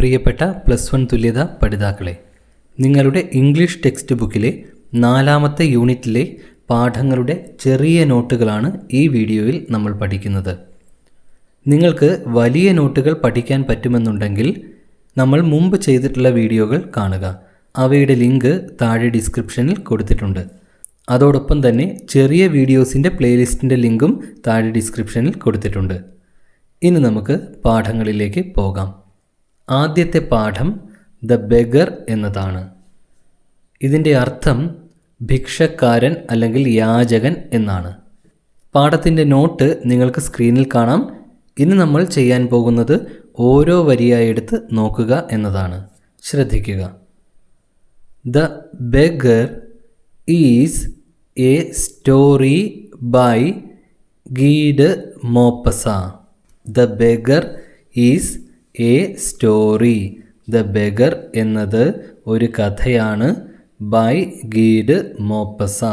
പ്രിയപ്പെട്ട plus one തുല്യത പഠിതാക്കളെ നിങ്ങളുടെ ഇംഗ്ലീഷ് ടെക്സ്റ്റ് ബുക്കിലെ നാലാമത്തെ യൂണിറ്റിലെ പാഠങ്ങളുടെ ചെറിയ നോട്ടുകളാണ് ഈ വീഡിയോയിൽ നമ്മൾ പഠിക്കുന്നത്. നിങ്ങൾക്ക് വലിയ നോട്ടുകൾ പഠിക്കാൻ പറ്റുമെന്നുണ്ടെങ്കിൽ നമ്മൾ മുമ്പ് ചെയ്തിട്ടുള്ള വീഡിയോകൾ കാണുക. അവയുടെ ലിങ്ക് താഴെ ഡിസ്ക്രിപ്ഷനിൽ കൊടുത്തിട്ടുണ്ട്. അതോടൊപ്പം തന്നെ ചെറിയ വീഡിയോസിന്റെ പ്ലേലിസ്റ്റിന്റെ ലിങ്കും താഴെ ഡിസ്ക്രിപ്ഷനിൽ കൊടുത്തിട്ടുണ്ട്. ഇനി നമുക്ക് പാഠങ്ങളിലേക്ക് പോകാം. ആദ്യത്തെ പാഠം ദ ബെഗർ എന്നതാണ്. ഇതിന്റെ അർത്ഥം ഭിക്ഷക്കാരൻ അല്ലെങ്കിൽ യാചകൻ എന്നാണ്. പാഠത്തിന്റെ നോട്ട് നിങ്ങൾക്ക് സ്ക്രീനിൽ കാണാം. ഇന്ന് നമ്മൾ ചെയ്യാൻ പോകുന്നത് ഓരോ വരിയായി എടുത്ത് നോക്കുക എന്നതാണ്. ശ്രദ്ധിക്കുക. The beggar is a story by Guy de Maupassant. The beggar is a story the beggar എന്നത് ഒരു കഥയാണ്. By Guy de മോപ്പസ.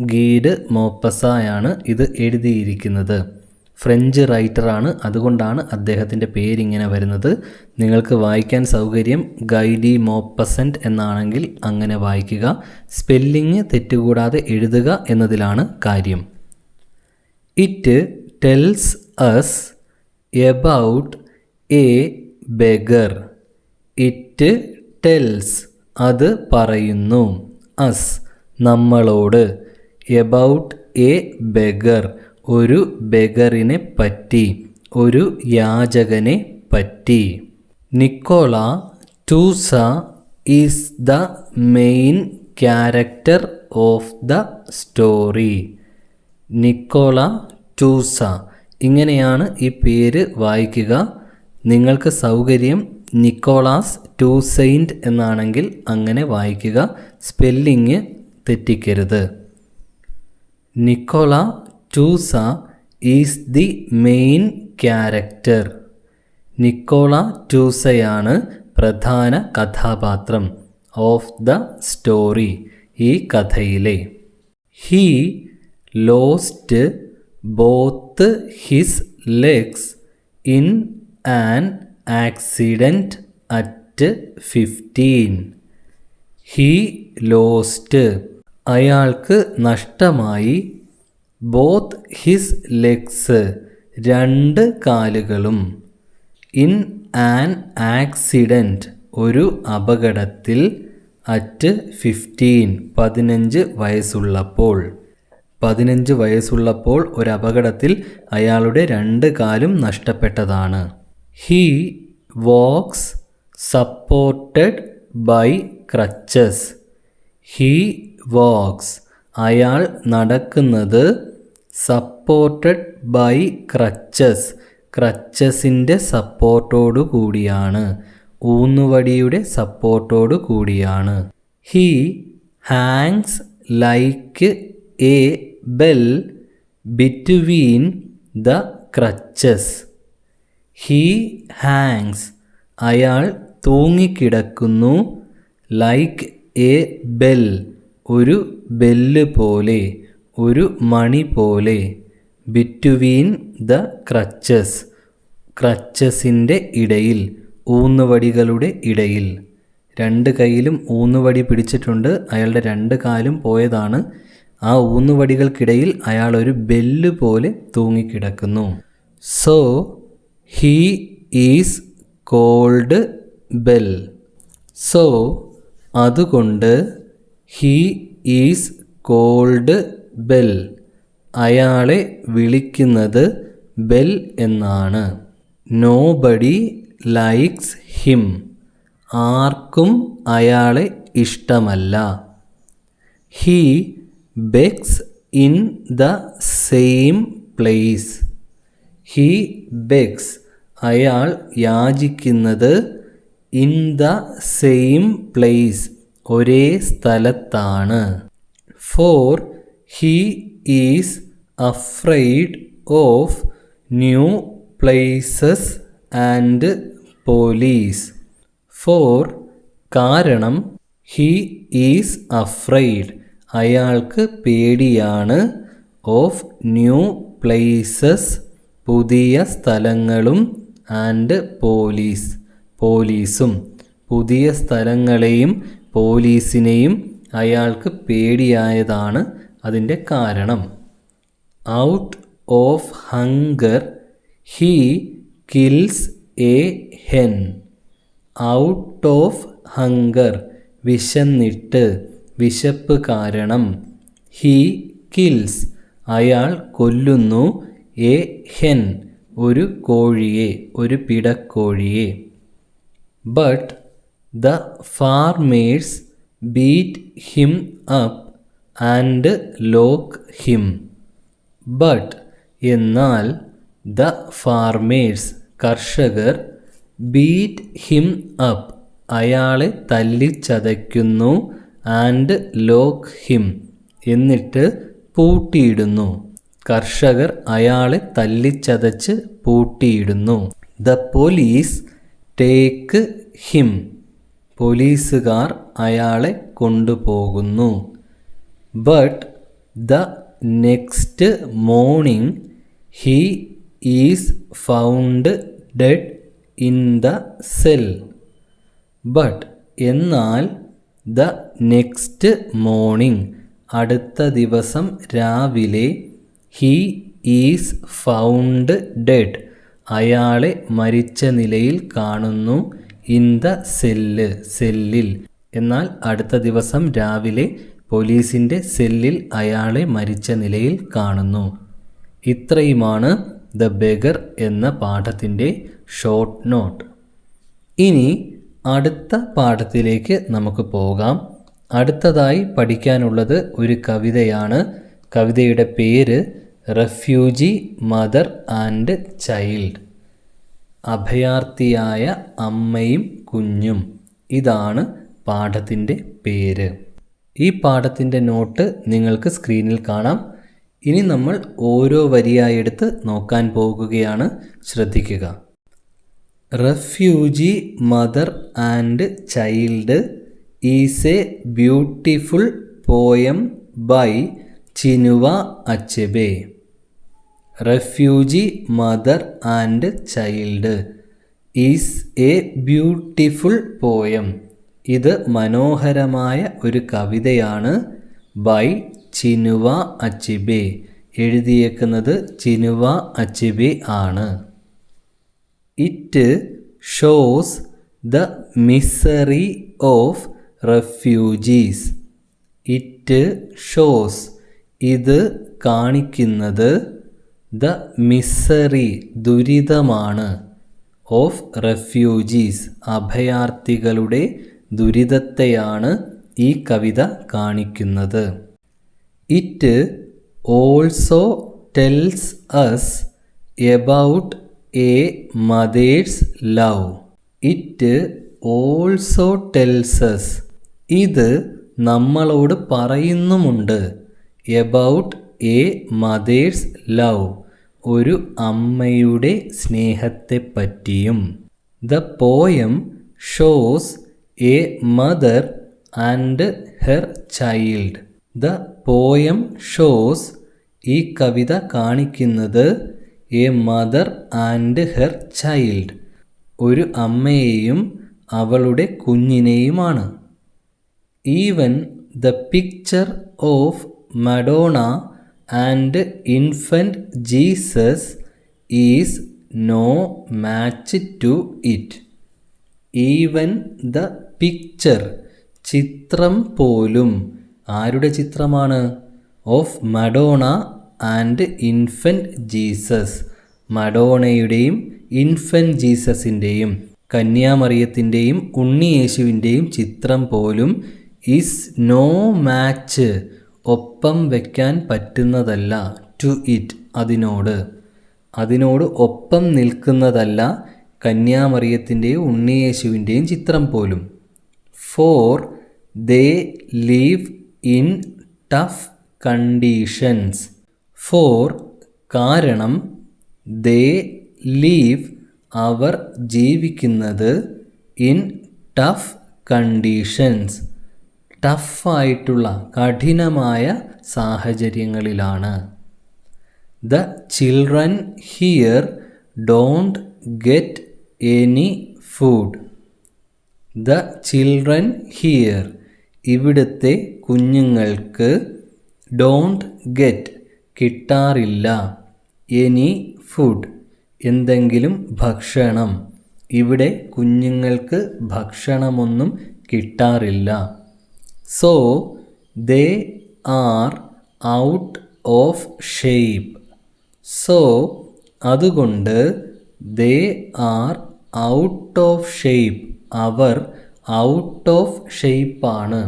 ഗീഡ് മോപ്പസയാണ് ഇത് എഴുതിയിരിക്കുന്നത്. ഫ്രഞ്ച് റൈറ്ററാണ്. അതുകൊണ്ടാണ് അദ്ദേഹത്തിന്റെ പേരിങ്ങനെ വരുന്നത്. നിങ്ങൾക്ക് വായിക്കാൻ സൗകര്യം ഗൈഡി മോപ്പസന്റ് എന്നാണെങ്കിൽ അങ്ങനെ വായിക്കുക. സ്പെല്ലിങ് തെറ്റുകൂടാതെ എഴുതുക എന്നതിലാണ് കാര്യം. It tells us about a beggar it tells അത് പറയുന്നു. അസ് നമ്മളോട് എബൌട്ട് എ ബെഗർ ഒരു ബെഗറിനെ പറ്റി ഒരു യാചകനെ പറ്റി. Nicola Tousa is the main character of the story. Nicola Tousa. ഇങ്ങനെയാണ് ഈ പേര് വായിക്കുക. നിങ്ങൾക്ക് സൗകര്യം നിക്കോളാസ് ടു സെയിന്റ് എന്നാണെങ്കിൽ അങ്ങനെ വായിക്കുക. Spelling തെറ്റിക്കരുത്. Nicola Tousa is the main character. Nicola ടൂസയാണ് പ്രധാന കഥാപാത്രം ഓഫ് ദ സ്റ്റോറി ഈ കഥയിലെ. He lost both his legs in an accident at fifteen he lost അയാൾക്ക് നഷ്ടമായി ബോത്ത് ഹിസ് ലെഗ്സ് രണ്ട് കാലുകളും. ഇൻ ആൻ ആക്സിഡന്റ് ഒരു അപകടത്തിൽ അറ്റ് ഫിഫ്റ്റീൻ പതിനഞ്ച് വയസ്സുള്ളപ്പോൾ. പതിനഞ്ച് വയസ്സുള്ളപ്പോൾ ഒരു അപകടത്തിൽ അയാളുടെ രണ്ട് കാലും നഷ്ടപ്പെട്ടതാണ്. He walks supported by crutches he walks അയാൾ നടക്കുന്നത് സപ്പോർട്ടഡ് ബൈ ക്രച്ചസ് ക്രച്ചസിന്റെ സപ്പോർട്ടോടു കൂടിയാണ്. ഊന്നുവടിയുടെ സപ്പോർട്ടോടു കൂടിയാണ്. He hangs like a bell between the crutches he hangs അയാൾ തൂങ്ങിക്കിടക്കുന്നു ലൈക്ക് എ ബെൽ ഒരു ബെല്ല് പോലെ ഒരു മണി പോലെ. ബിറ്റ്വീൻ ദ ക്രച്ചസ് ക്രച്ചസിന്റെ ഇടയിൽ ഊന്നുവടികളുടെ ഇടയിൽ. രണ്ട് കൈയിലും ഊന്നുവടി പിടിച്ചിട്ടുണ്ട്. അയാളുടെ രണ്ട് കാലും പോയതാണ്. ആ ഊന്നുവടികൾക്കിടയിൽ അയാൾ ഒരു ബെല്ല് പോലെ തൂങ്ങിക്കിടക്കുന്നു. So he is called bell so അതുകൊണ്ട് ഹീ ഈസ് കോൾഡ് ബെൽ അയാളെ വിളിക്കുന്നത് ബെൽ എന്നാണ്. നോബഡി ലൈക്സ് ഹിം ആർക്കും അയാളെ ഇഷ്ടമല്ല. He begs in the same place he begs അയാൾ യാചിക്കുന്നത് ഇൻ ദ സെയിം പ്ലേസ് ഒരേ സ്ഥലത്താണ്. For he is afraid of new places and police for കാരണം ഹീ ഈസ് അഫ്രൈഡ് അയാൾക്ക് പേടിയാണ് ഓഫ് ന്യൂ പ്ലേസസ് പുതിയ സ്ഥലങ്ങളും ആൻഡ് പോലീസ്. പോലീസും പുതിയ സ്ഥലങ്ങളെയും പോലീസിനെയും അയാൾക്ക് പേടിയായതാണ് അതിന്റെ കാരണം. Out of hunger he kills a hen. Out of hunger വിശന്നിട്ട് വിശപ്പ് കാരണം. ഹീ കിൽസ് അയാൾ കൊല്ലുന്നു എ ഹെൻ. ഒരു കോഴിയെ ഒരു പിടക്കോഴിയെ. But the farmers beat him up and lock him but എന്നാൽ ദ ഫാർമേഴ്സ് കർഷകർ ബീറ്റ് ഹിം അപ്പ് അയാളെ തല്ലിച്ചതയ്ക്കുന്നു ആൻഡ് ലോക്ക് ഹിം എന്നിട്ട് പൂട്ടിയിടുന്നു. കർഷകർ അയാളെ തല്ലിച്ചതച്ച് പൂട്ടിയിടുന്നു. The police take him. പോലീസുകാർ അയാളെ കൊണ്ടുപോകുന്നു. But the next morning he is found dead in the cell. But എന്നാൽ ദ നെക്സ്റ്റ് മോർണിംഗ് അടുത്ത ദിവസം രാവിലെ ഹീ ഈസ് ഫൗണ്ട് ഡെഡ് അയാളെ മരിച്ച നിലയിൽ കാണുന്നു ഇൻ ദ സെല്ല് സെല്ലിൽ എന്നാൽ അടുത്ത ദിവസം രാവിലെ പോലീസിന്റെ സെല്ലിൽ അയാളെ മരിച്ച നിലയിൽ കാണുന്നു. ഇത്രയുമാണ് ദ ബെഗർ എന്ന പാഠത്തിന്റെ ഷോർട്ട് നോട്ട് ഇനി അടുത്ത പാഠത്തിലേക്ക് നമുക്ക് പോകാം. അടുത്തതായി പഠിക്കാനുള്ളത് ഒരു കവിതയാണ്. കവിതയുടെ പേര് റെഫ്യൂജി മദർ ആൻഡ് ചൈൽഡ്. അഭയാർത്ഥിയായ അമ്മയും കുഞ്ഞും. ഇതാണ് പാഠത്തിന്റെ പേര്. ഈ പാഠത്തിന്റെ നോട്ട് നിങ്ങൾക്ക് സ്ക്രീനിൽ കാണാം. ഇനി നമ്മൾ ഓരോ വരിയായി എടുത്ത് നോക്കാൻ പോകുകയാണ്. ശ്രദ്ധിക്കുക. Refugee mother and child is a beautiful poem by Chinua Achebe. Refugee mother and child. Is a beautiful poem. ഇത് മനോഹരമായ ഒരു കവിതയാണ് ബൈ ചിനുവ അച്ചിബെ. എഴുതിയേക്കുന്നത് ചിനുവ അച്ചിബെ ആണ്. It shows the misery of refugees. It shows ഇത് കാണിക്കുന്നത് the misery ദുരിതമാണ് of refugees. അഭയാർത്ഥികളുടെ ദുരിതത്തെയാണ് ഈ കവിത കാണിക്കുന്നത്. It also tells us about a mother's love it also tells ഇത് നമ്മളോട് പറയുന്നുമുണ്ട്. എബൌട്ട് എ മദേഴ്സ് ലവ് ഒരു അമ്മയുടെ സ്നേഹത്തെപ്പറ്റിയും. The poem shows a mother and her child the poem shows ഈ കവിത കാണിക്കുന്നത് a mother and her child ഒരു അമ്മയെയും അവളുടെ കുഞ്ഞിനെയുമാണ്. Even the picture of Madonna and infant Jesus is no match to it. Even the picture ചിത്രം പോലും ആരുടെ ചിത്രമാണ്? Of Madonna and infant Jesus. മഡോണയുടെയും infant ജീസസിന്റെയും കന്യാമറിയത്തിന്റെയും ഉണ്ണിയേശുവിന്റെയും ചിത്രം പോലും ഈസ് നോ മാച്ച് ഒപ്പം വയ്ക്കാൻ പറ്റുന്നതല്ല ടു ഇറ്റ് അതിനോട്. അതിനോട് ഒപ്പം നിൽക്കുന്നതല്ല കന്യാമറിയത്തിന്റെയും ഉണ്ണിയേശുവിന്റെയും ചിത്രം പോലും. For they live in tough conditions for കാരണം ദേ ലീവ് അവർ ജീവിക്കുന്നത് ഇൻ ടഫ് കണ്ടീഷൻസ് ടഫായിട്ടുള്ള കഠിനമായ സാഹചര്യങ്ങളിലാണ്. The children here don't get any food. The children here ഇവിടുത്തെ കുഞ്ഞുങ്ങൾക്ക് ഡോണ്ട് ഗെറ്റ് കിട്ടാറില്ല. Any food. എന്തെങ്കിലും ഭക്ഷണം. ഇവിടെ കുഞ്ഞുങ്ങൾക്ക് ഭക്ഷണമൊന്നും കിട്ടാറില്ല. So they are out of shape so അതുകൊണ്ട് they are out of shape our out of ഷെയ്പ്പാണ്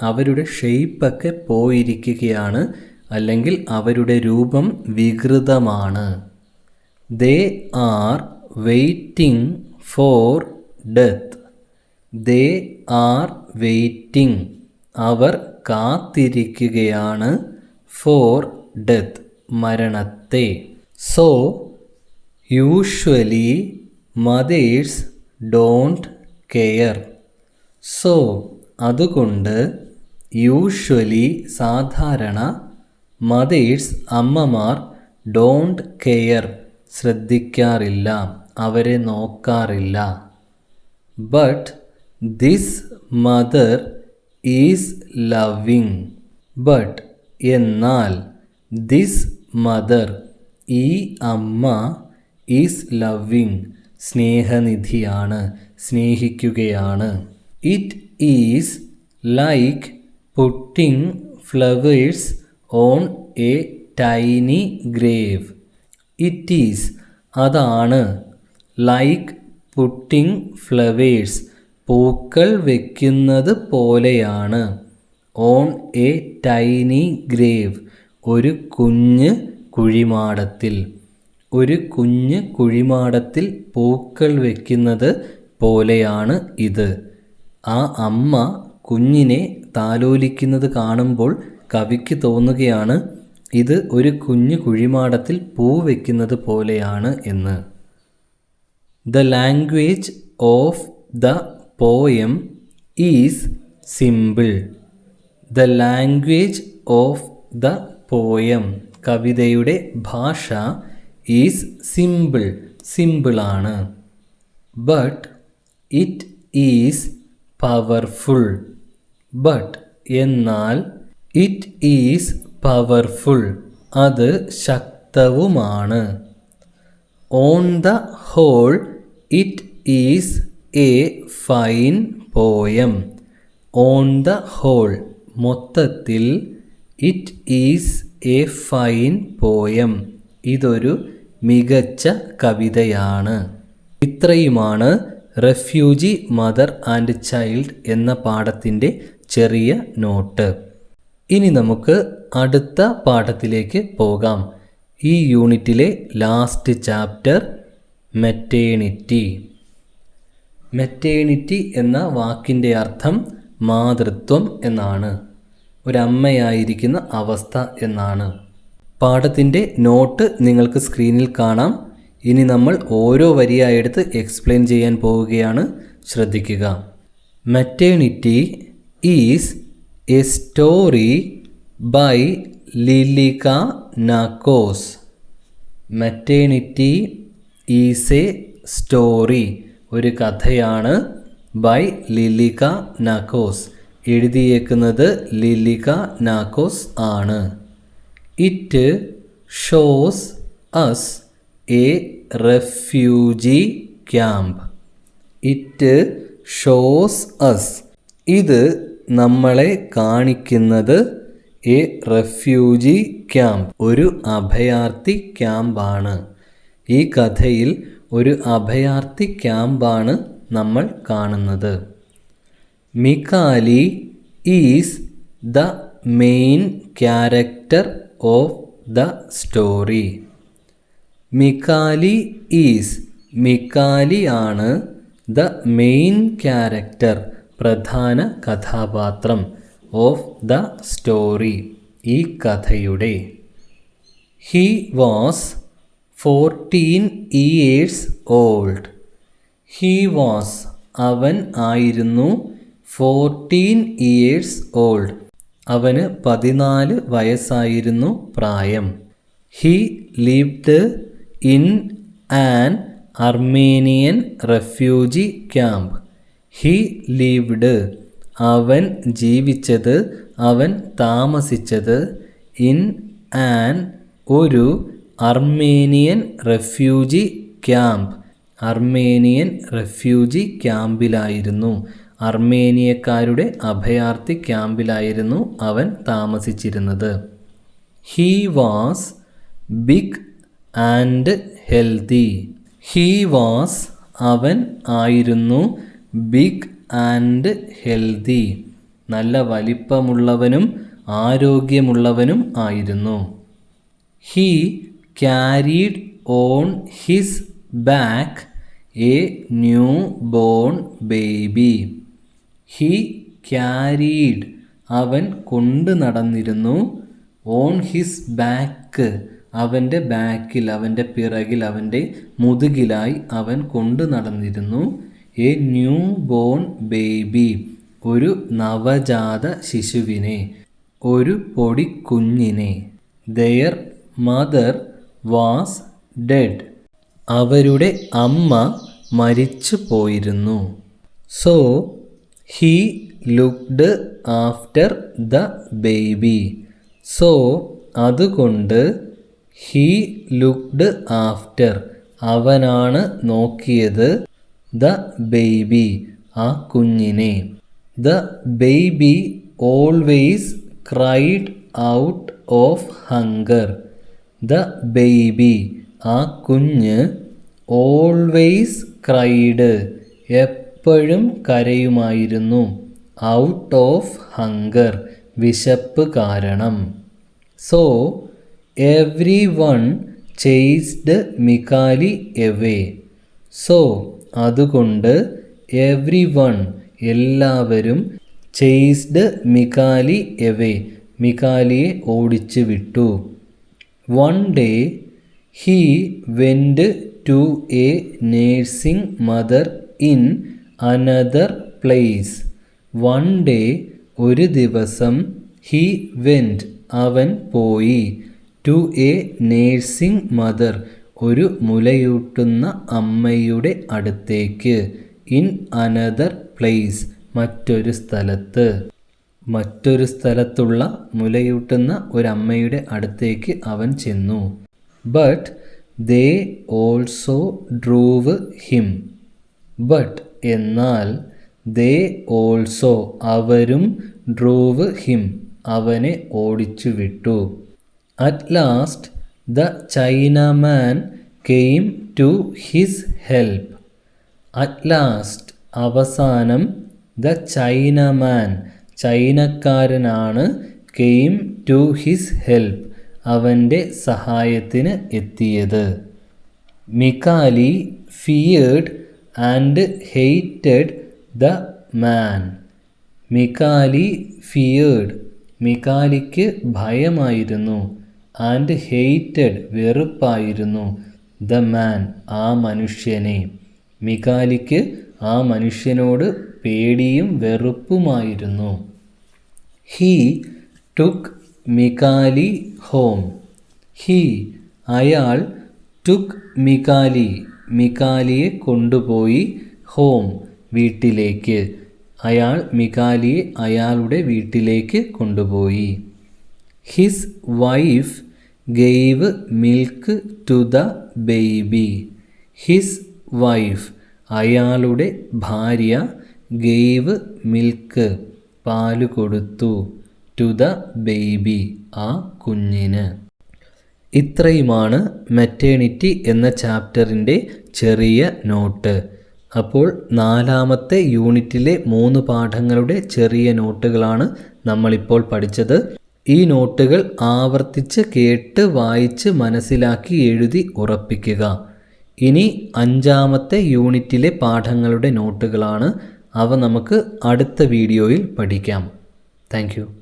അവരുടെ ഷെയ്പ്പൊക്കെ പോയിരിക്കുകയാണ്. അല്ലെങ്കിൽ അവരുടെ രൂപം വികൃതമാണ്. They are waiting for death they are waiting അവർ കാത്തിരിക്കുകയാണ് ഫോർ ഡെത്ത് മരണത്തെ. So usually mothers don't care so അതുകൊണ്ട് യൂഷ്വലി സാധാരണ മദേഴ്സ് അമ്മമാർ ഡോണ്ട് കെയർ ശ്രദ്ധിക്കാറില്ല അവരെ നോക്കാറില്ല. But this mother is loving but എന്നാൽ ദിസ് മദർ ഈ അമ്മ ഈസ് ലവിങ് സ്നേഹനിധിയാണ് സ്നേഹിക്കുകയാണ്. It is like putting flowers on a tiny grave it is അതാണ് ലൈക്ക് പുട്ടിങ് ഫ്ലവേഴ്സ് പൂക്കൾ വെക്കുന്നത് പോലെയാണ്. ഓൺ എ ടൈനി ഗ്രേവ് ഒരു കുഞ്ഞ് കുഴിമാടത്തിൽ. ഒരു കുഞ്ഞ് കുഴിമാടത്തിൽ പൂക്കൾ വെക്കുന്നത് പോലെയാണ് ഇത്. ആ അമ്മ കുഞ്ഞിനെ താലോലിക്കുന്നത് കാണുമ്പോൾ കവിക്ക് തോന്നുകയാണ് ഇത് ഒരു കുഞ്ഞു കുഴിമാടത്തിൽ പൂ വയ്ക്കുന്നത് പോലെയാണ് എന്ന്. The language of the poem is simple the language of the poem കവിതയുടെ ഭാഷ ഈസ് സിമ്പിൾ സിമ്പിളാണ് but it is powerful but എന്നാൽ ഇറ്റ് ഈസ് പവർഫുൾ അത് ശക്തവുമാണ്. On the whole it is a fine poem. On the whole. മൊത്തത്തിൽ it is a fine poem. ഇതൊരു മികച്ച കവിതയാണ്. ഇത്രയുമാണ് റെഫ്യൂജി മദർ ആൻഡ് ചൈൽഡ് എന്ന പാഠത്തിന്റെ ചെറിയ നോട്ട്. ഇനി നമുക്ക് അടുത്ത പാഠത്തിലേക്ക് പോകാം. ഈ യൂണിറ്റിലെ ലാസ്റ്റ് ചാപ്റ്റർ മെറ്റേണിറ്റി. മെറ്റേണിറ്റി എന്ന വാക്കിന്റെ അർത്ഥം മാതൃത്വം എന്നാണ്. ഒരമ്മയായിരിക്കുന്ന അവസ്ഥ എന്നാണ്. പാഠത്തിന്റെ നോട്ട് നിങ്ങൾക്ക് സ്ക്രീനിൽ കാണാം. ഇനി നമ്മൾ ഓരോ വരിയായെടുത്ത് എക്സ്പ്ലെയിൻ ചെയ്യാൻ പോവുകയാണ്. ശ്രദ്ധിക്കുക. Maternity is a story by Lilika Nakos maternity is a story ഒരു കഥയാണ് ബൈ ലിലിക നാക്കോസ്. എഴുതിയേക്കുന്നത് ലിലിക നാക്കോസ് ആണ്. It shows us a refugee camp it shows us ഇത് നമ്മളെ കാണിക്കുന്നത് എ റെഫ്യൂജി ക്യാമ്പ് ഒരു അഭയാർത്ഥി ക്യാമ്പാണ് ഈ കഥയിൽ ഒരു അഭയാർത്ഥി ക്യാമ്പാണ് നമ്മൾ കാണുന്നത്. Mikali is the main character of the story. Mikali is മിക്കാലിയാണ് the main character പ്രധാന കഥാപാത്രം ഓഫ് ദ സ്റ്റോറി ഈ കഥയുടെ. He was fourteen years old he was അവൻ ആയിരുന്നു ഫോർട്ടീൻ ഇയേഴ്സ് ഓൾഡ് അവന് പതിനാല് വയസ്സായിരുന്നു പ്രായം. He lived in an Armenian refugee camp he lived അവൻ ജീവിച്ചത് അവൻ താമസിച്ചത് ഇൻ ആൻ ഒരു Armenian refugee camp. Armenian refugee ക്യാമ്പിലായിരുന്നു. അർമേനിയക്കാരുടെ അഭയാർത്ഥി ക്യാമ്പിലായിരുന്നു അവൻ താമസിച്ചിരുന്നത്. He was big and healthy he was അവൻ ആയിരുന്നു ബിഗ് ആൻഡ് ഹെൽത്തി നല്ല വലിപ്പമുള്ളവനും ആരോഗ്യമുള്ളവനും ആയിരുന്നു. He carried on his back a newborn baby he carried അവൻ കൊണ്ടു നടന്നിരുന്നു ഓൺ ഹിസ് ബാക്ക് അവന്റെ ബാക്കിൽ അവന്റെ പിറകിൽ അവന്റെ മുതുകിലായി അവൻ കൊണ്ടു നടന്നിരുന്നു എ ന്യൂ ബോൺ ബേബി ഒരു നവജാത ശിശുവിനെ ഒരു പൊടിക്കുഞ്ഞിനെ. ദയർ മദർ വാസ് ഡെഡ് അവരുടെ അമ്മ മരിച്ചു പോയിരുന്നു so he looked after the baby so അതുകൊണ്ട് ഹീ ലുക്ഡ് ആഫ്റ്റർ അവനാണ് നോക്കിയത് ദ ബേബി ആ കുഞ്ഞിനെ. The baby always cried out of hunger the baby. ആ കുഞ്ഞ് ഓൾവേസ് ക്രൈഡ്. എപ്പോഴും കരയുമായിരുന്നു. Out of hunger. വിശപ്പ് കാരണം. So everyone chased Mikali away. So അതുകൊണ്ട് എവ്രി വൺ എല്ലാവരും ചെയ്സ്ഡ് മിക്കാലി എവേ. മിക്കാലിയെ ഓടിച്ചു വിട്ടു one day he went to a nursing mother in another place one day ഒരു ദിവസം ഹീ വെന്റ് അവൻ പോയി. ടു എ നേഴ്സിംഗ് മദർ ഒരു മുലയൂട്ടുന്ന അമ്മയുടെ അടുത്തേക്ക് ഇൻ അനദർ പ്ലേസ് മറ്റൊരു സ്ഥലത്ത്. മറ്റൊരു സ്ഥലത്തുള്ള മുലയൂട്ടുന്ന ഒരമ്മയുടെ അടുത്തേക്ക് അവൻ ചെന്നു. But they also drove him but എന്നാൽ ദേ ഓൾസോ അവരും ഡ്രൂവ് ഹിം അവനെ ഓടിച്ചു വിട്ടു. At last the china man came to his help at last അവസാനം ദ ചൈനമാൻ ചൈനക്കാരനാണ് കെയിം ടു ഹിസ് ഹെൽപ്പ് അവന്റെ സഹായത്തിന് എത്തിയത്. Mikali feared and hated the man. Mikali feared മിക്കാലിക്ക് ഭയമായിരുന്നു ആൻഡ് ഹെയ്റ്റഡ് വെറുപ്പായിരുന്നു ദ മാൻ ആ മനുഷ്യനെ. മിക്കാലിക്ക് ആ മനുഷ്യനോട് പേടിയും വെറുപ്പുമായിരുന്നു. He took Mikali home he അയാൾ ടുക്ക് മികാലി മികാലിയെ കൊണ്ടുപോയി ഹോം വീട്ടിലേക്ക്. അയാൾ മികാലിയെ അയാളുടെ വീട്ടിലേക്ക് കൊണ്ടുപോയി. His wife gave milk to the baby his wife അയാളുടെ ഭാര്യ ഗെയ്വ് മിൽക്ക് പാൽ കൊടുത്തു. ടു ദ ബേബി ആ കുഞ്ഞിന്. ഇത്രയുമാണ് മെറ്റേണിറ്റി എന്ന ചാപ്റ്ററിന്റെ ചെറിയ നോട്ട്. അപ്പോൾ നാലാമത്തെ യൂണിറ്റിലെ മൂന്ന് പാഠങ്ങളുടെ ചെറിയ നോട്ടുകളാണ് നമ്മളിപ്പോൾ പഠിച്ചത്. ഈ നോട്ടുകൾ ആവർത്തിച്ച് കേട്ട് വായിച്ച് മനസ്സിലാക്കി എഴുതി ഉറപ്പിക്കുക. ഇനി അഞ്ചാമത്തെ യൂണിറ്റിലെ പാഠങ്ങളുടെ നോട്ടുകളാണ് അവ നമുക്ക് അടുത്ത വീഡിയോയിൽ പഠിക്കാം. താങ്ക്